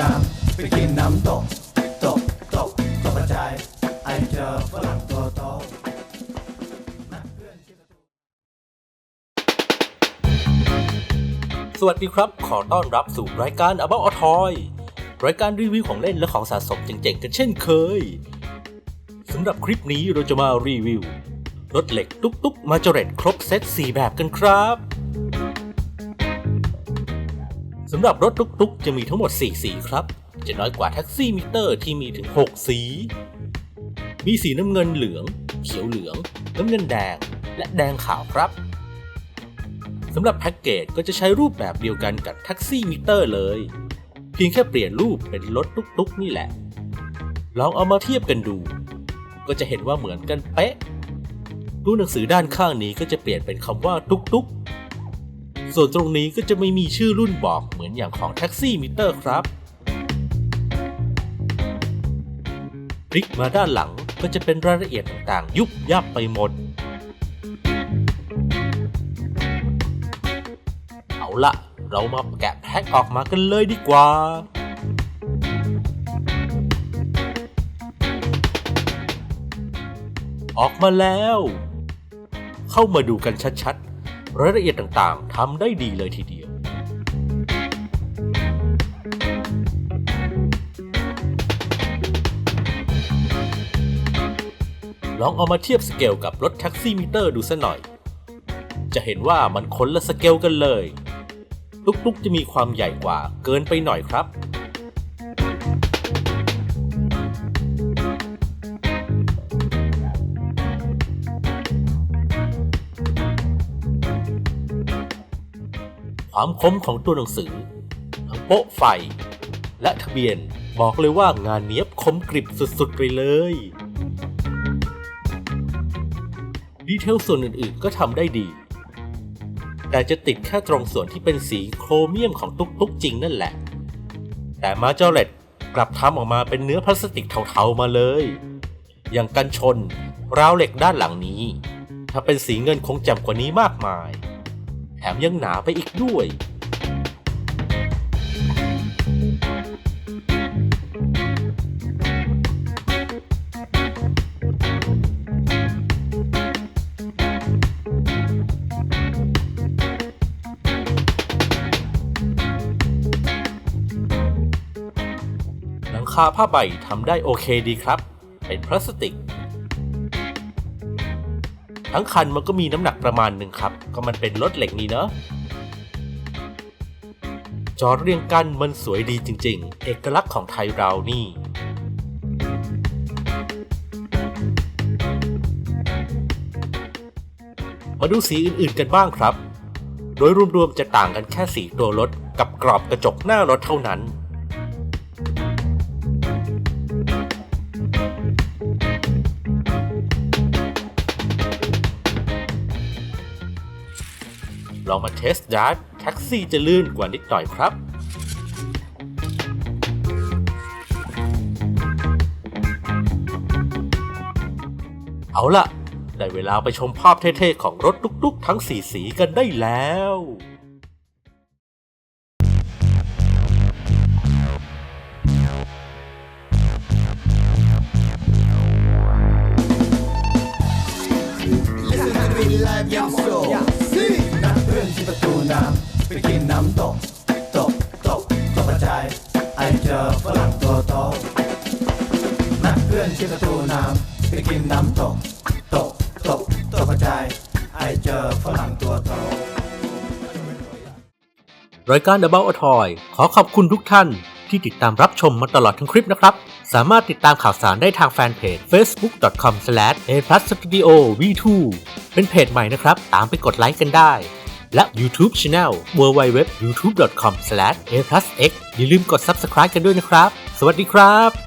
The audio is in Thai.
น้ำไปกินน้ำตก ตก ตก ตกกระจายไอเจอฝรั่งตัวโตสวัสดีครับ ขอต้อนรับสู่รายการ About a Toy รายการรีวิวของเล่นและของสะสมเจ๋งๆกันเช่นเคยสำหรับคลิปนี้เราจะมารีวิวรถเหล็กตุ๊กตุ๊กมาจเรตครบเซต4แบบกันครับำหรับรถตุ๊กตุ๊กจะมีทั้งหมด 4 สีครับ จะน้อยกว่าแท็กซี่มิเตอร์ที่มีถึง 6 สี มีสีน้ำเงินเหลือง เขียวเหลือง น้ำเงินแดง และแดงขาวครับสำหรับแพ็กเกจก็จะใช้รูปแบบเดียวกันกับแท็กซี่มิเตอร์เลย เพียงแค่เปลี่ยนรูปเป็นรถตุ๊กๆ นี่แหละ ลองเอามาเทียบกันดู ก็จะเห็นว่าเหมือนกันเป๊ะรูหนังสือด้านข้างนี้ก็จะเปลี่ยนเป็นคำว่าตุ๊กๆ ส่วนตรงนี้ก็จะไม่มีชื่อรุ่นบอกเหมือนอย่างของแท็กซี่มิเตอร์ครับพลิกมาด้านหลังก็จะเป็นรายละเอียดต่างๆ ยุบยับไปหมด เอาละเรามาแกะแพ็คออกมากันเลยดีกว่าออกมาแล้ว เข้ามาดูกันชัดๆ รายละเอียดต่างๆทำได้ดีเลยทีเดียว ลองเอามาเทียบสเกลกับรถแท็กซี่มิเตอร์ดูซะหน่อย จะเห็นว่ามันคนละสเกลกันเลย ตุ๊กๆจะมีความใหญ่กว่าเกินไปหน่อยครับ ความคมของตัวหนังสือทั้งโป๊ะไฟ และทะเบียนบอกเลยว่างานเนี้ยบคมกริบสุดๆไปเลย ดีเทลส่วนอื่นๆก็ทำได้ดี แต่จะติดแค่ตรงส่วนที่เป็นสีโครเมียมของตุ๊กๆจริงนั่นแหละ แต่มาเจเลตกลับทำออกมาเป็นเนื้อพลาสติกเทาๆมาเลย อย่างกันชนราวเหล็กด้านหลังนี้ ถ้าเป็นสีเงินคงแจ่มกว่านี้มากมาย แถมยังหนาไปอีกด้วย หลังคาผ้าใบทำได้โอเคดีครับ เป็นพลาสติก ทั้งคันมันก็มีน้ำหนักประมาณหนึ่งครับ ก็มันเป็นรถเหล็กนี่เนอะจอเรียงกันมันสวยดีจริง ๆ เอกลักษณ์ของไทยเรานี่มาดูสีอื่นๆกันบ้างครับ โดยรวมๆจะต่างกันแค่สีตัวรถกับกรอบกระจกหน้ารถเท่านั้น ลองมาเทสดาร์แท็กซี่จะลื่นกว่านิดหน่อยครับเอาล่ะ ได้เวลาไปชมภาพเท่ๆ ของรถตุ๊กๆ ทั้งสีสีกันได้แล้ว ไปกินน้ำตก ตก ตก ตกกระจาย ไอเจอฝรั่งตัวโตนักเพื่อนที่ประตูน้ำไปกินน้ำตก ตก ตก ตกกระจาย ไอเจอฝรั่งตัวโตรายการ About a Toy ขอขอบคุณทุกท่านที่ติดตามรับชมมาตลอดทั้งคลิปนะครับ สามารถติดตามข่าวสารได้ทางแฟนเพจ facebook.com a p l u s studio v2 เป็นเพจใหม่นะครับ ตามไปกดไลค์กันได้ และ YouTube Channel www.youtube.com/a+x อย่าลืมกด Subscribe กันด้วยนะครับ สวัสดีครับ